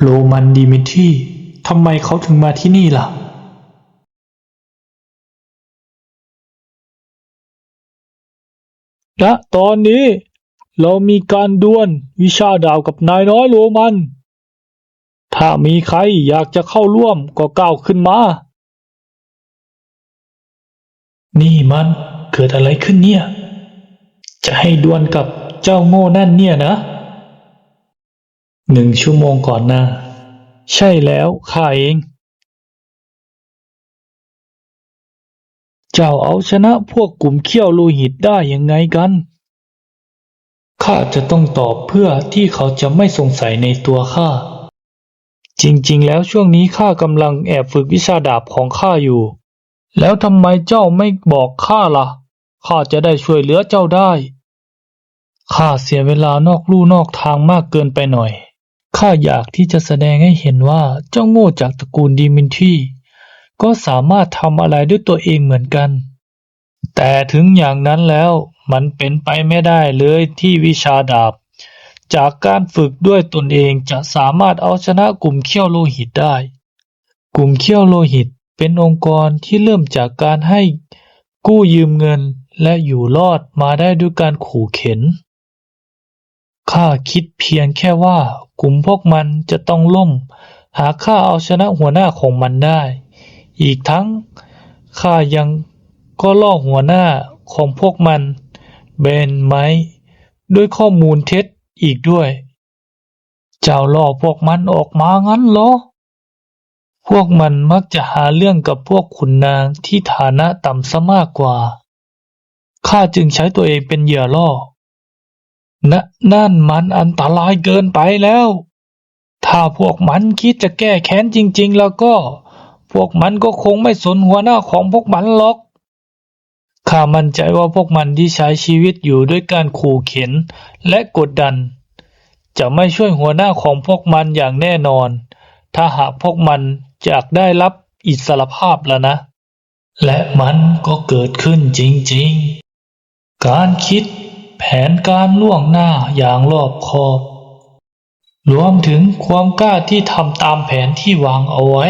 โรมันดิมิทรีทำไมเขาถึงมาที่นี่ล่ะณตอนนี้ เรามีการดวลวิชาดาบกับนายน้อยโรมัน ถ้ามีใครอยากจะเข้าร่วมก็ก้าวขึ้นมา นี่มันเกิดอะไรขึ้นเนี่ย จะให้ดวลกับเจ้าโง่นั่นเนี่ยนะ หนึ่งชั่วโมงก่อนนะใช่แล้วข้าเอง เจ้าเอาชนะพวกกลุ่มเขี้ยวโลหิตได้ยังไงกัน ข้าจะต้องตอบเพื่อที่เขาจะไม่สงสัยในตัวข้า จริงๆ แล้วช่วงนี้ข้ากำลังแอบฝึกวิชาดาบของข้าอยู่ แล้วทำไมเจ้าไม่บอกข้าล่ะ ข้าจะได้ช่วยเหลือเจ้าได้ ข้าเสียเวลานอกลู่นอกทางมากเกินไปหน่อย ข้าอยากที่จะแสดงให้เห็นว่า เจ้าโง่จากตระกูลดิมินทรี ก็สามารถทำอะไรด้วยตัวเองเหมือนกัน แต่ถึงอย่างนั้นแล้ว มันเป็นไปไม่ได้เลยที่วิชาดาบ จากการฝึกด้วยตนเองจะสามารถเอาชนะกลุ่มเขี้ยวโลหิตได้ กลุ่มเขี้ยวโลหิตเป็นองค์กรที่เริ่มจากการให้กู้ยืมเงินและอยู่รอดมาได้ด้วยการขู่เข็น ข้าคิดเพียงแค่ว่ากลุ่มพวกมันจะต้องล่ม หากข้าเอาชนะหัวหน้าของมันได้ อีกทั้งข้ายังก็ล่อหัวหน้าของพวกมันเบนไหมด้วยข้อมูลเท็จอีกด้วย เจ้าล่อพวกมันออกมางั้นเหรอ พวกมันมักจะหาเรื่องกับพวกขุนนางที่ฐานะต่ำซะมากกว่า ข้าจึงใช้ตัวเองเป็นเหยื่อล่อ นะนั่นมันอันตรายเกินไปแล้ว ถ้าพวกมันคิดจะแก้แค้นจริง ๆ แล้วก็ พวกมันก็คงไม่สนหัวหน้าของพวกมันหรอก ข้ามั่นใจว่าพวกมันที่ใช้ชีวิตอยู่ด้วยการขู่เข็นและกดดัน จะไม่ช่วยหัวหน้าของพวกมันอย่างแน่นอน ถ้าหากพวกมันอยากได้รับอิสรภาพแล้วนะ และมันก็เกิดขึ้นจริง ๆ การคิด แผนการล่วงหน้าอย่างรอบคอบ รวมถึงความกล้าที่ทำตามแผนที่วางเอาไว้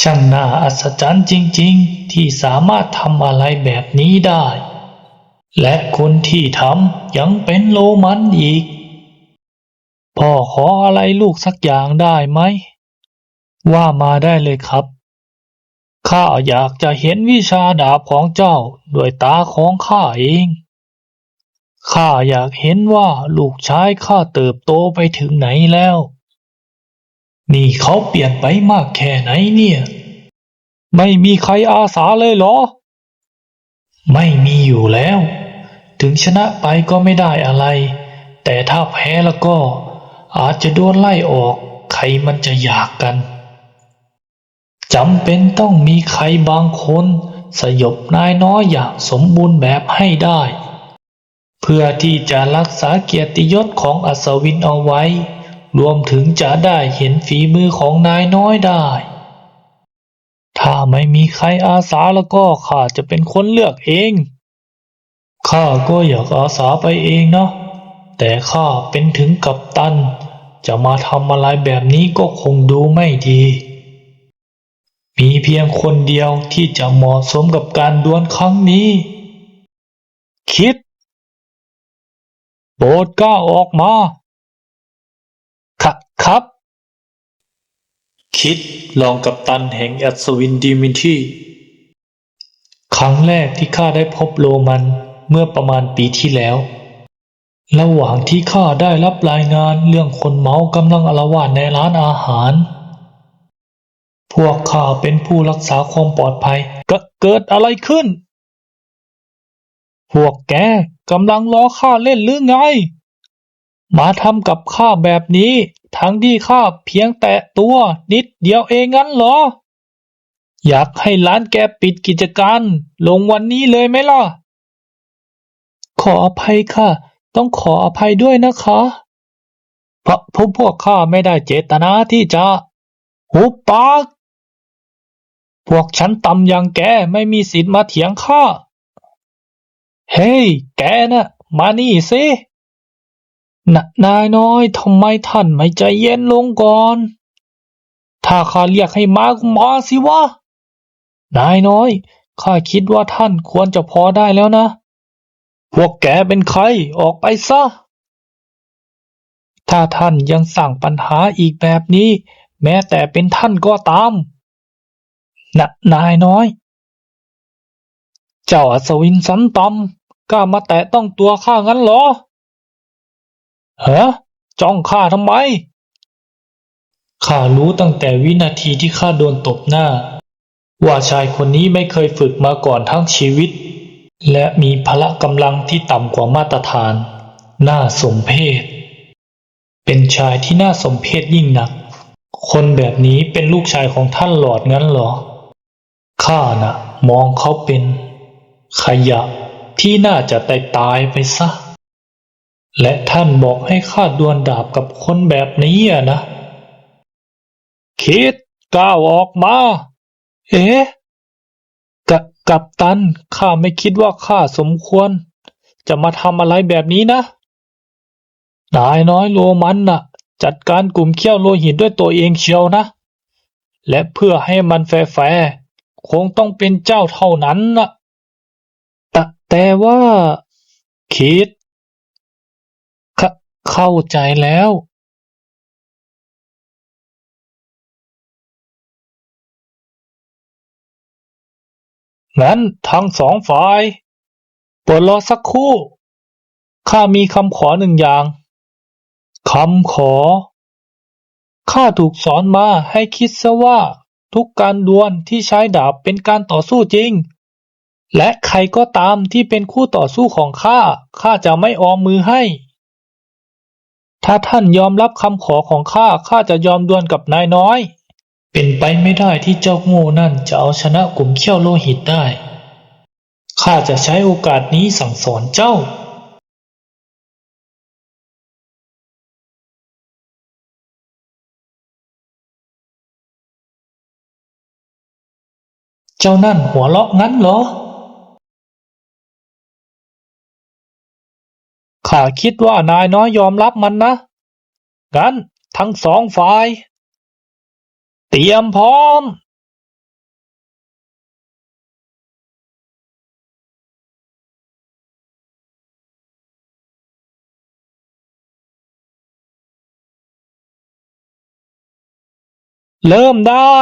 ช่างน่าอัศจรรย์จริงๆ ที่สามารถทำอะไรแบบนี้ได้ และคนที่ทำยังเป็นโรมันอีก พ่อขออะไรลูกสักอย่างได้ไหม ว่ามาได้เลยครับข้าอยากจะเห็นวิชาดาบของเจ้าด้วยตาของข้าเอง ข้าอยากเห็นว่าลูกชายข้าเติบโตไปถึงไหนแล้ว นี่เขาเปลี่ยนไปมากแค่ไหนเนี่ย ไม่มีใครอาสาเลยเหรอ ไม่มีอยู่แล้ว ถึงชนะไปก็ไม่ได้อะไร แต่ถ้าแพ้แล้วก็ อาจจะโดนไล่ออก ใครมันจะอยากกันจำเป็นต้องมีใครบางคน สยบนายน้อยอย่างสมบูรณ์แบบให้ได้ พื่อที่จะรักษาเกียรติยศของอัศวินเอาไว้ รวมถึงจะได้เห็นฝีมือของนายน้อยได้ ถ้าไม่มีใครอาสาแล้วก็ข้าจะเป็นคนเลือกเอง ข้าก็อยากอาสาไปเองนะ แต่ข้าเป็นถึงกัปตัน จะมาทำอะไรแบบนี้ก็คงดูไม่ดี มีเพียงคนเดียวที่จะเหมาะสมกับการดวลครั้งนี้ คิด โปรดก้าออกมาครับครับ คิดลองกับตันแห่งอัศวินดิมินทีครั้งแรกที่ข้าได้พบโรมันเมื่อประมาณปีที่แล้ว ระหว่างที่ข้าได้รับรายงานเรื่องคนเมากำลังอละวาดในร้านอาหาร พวกข้าเป็นผู้รักษาความปลอดภัยก็เกิดอะไรขึ้น พวกแกกำลังล้อข้าเล่นหรือไง มาทำกับข้าแบบนี้ ทั้งที่ข้าเพียงแตะตัวนิดเดียวเองงั้นเหรอ อยากให้ร้านแกปิดกิจการ ลงวันนี้เลยไหมล่ะ ขออภัยค่ะ ต้องขออภัยด้วยนะคะเพราะพวกพวกข้าไม่ได้เจตนาที่จะ หุบปาก พวกฉันต่ำอย่างแกไม่มีสิทธิ์มาเถียงข้า เฮ้ย แกนะ่ะ มานี่สินะนายน้อยทำไมท่านไม่ใจเย็นลงก่อน ถ้าข้าเรียกให้มาก็มาสิวะ นายน้อย ข้าคิดว่าท่านควรจะพอได้แล้วนะ พวกแกเป็นใคร ออกไปซะ ถ้าท่านยังสั่งปัญหาอีกแบบนี้ แม้แต่เป็นท่านก็ตามนะนายน้อย เจ้าอัศวินสันตำ กล้ามาแตะต้องตัวข้างั้นเหรอฮะจ้องข้าทำไม ข้ารู้ตั้งแต่วินาทีที่ข้าโดนตบหน้า ว่าชายคนนี้ไม่เคยฝึกมาก่อนทั้งชีวิต และมีพละกำลังที่ต่ำกว่ามาตรฐาน น่าสมเพชเป็นชายที่น่าสมเพชยิ่งนัก คนแบบนี้เป็นลูกชายของท่านหลอดงั้นเหรอ ข้าน่ะ มองเขาเป็น ขยะ ที่น่าจะตายตายไปซะ และท่านบอกให้ข้าดวลดาบกับคนแบบนี้อะนะ คิดก้าวออกมา เอ๊ะกกับตันข้าไม่คิดว่าข้าสมควร จะมาทำอะไรแบบนี้นะ นายน้อยโรมันน่ะ จัดการกลุ่มเขี้ยวโลหิตด้วยตัวเองเชียวนะ และเพื่อให้มันแฟร์คงต้องเป็นเจ้าเท่านั้นนะแต่ แต่ว่าคิด เข้าใจแล้ว งั้นทั้งสองฝ่ายโปรดรอสักครู่ ข้ามีคำขอหนึ่งอย่าง คำขอ ข้าถูกสอนมาให้คิดซะว่า ทุกการดวลที่ใช้ดาบเป็นการต่อสู้จริง และใครก็ตามที่เป็นคู่ต่อสู้ของข้า ข้าจะไม่ออมมือให้ ถ้าท่านยอมรับคำขอของข้า ข้าจะยอมดวลกับนายน้อย เป็นไปไม่ได้ที่เจ้าโง่นั่นจะเอาชนะกลุ่มเขี้ยวโลหิตได้ ข้าจะใช้โอกาสนี้สั่งสอนเจ้าเจ้านั่นหัวเราะงั้นเหรอ ข้าคิดว่านายน้อยยอมรับมันนะ งั้นทั้งสองฝ่าย เตรียมพร้อม เริ่มได้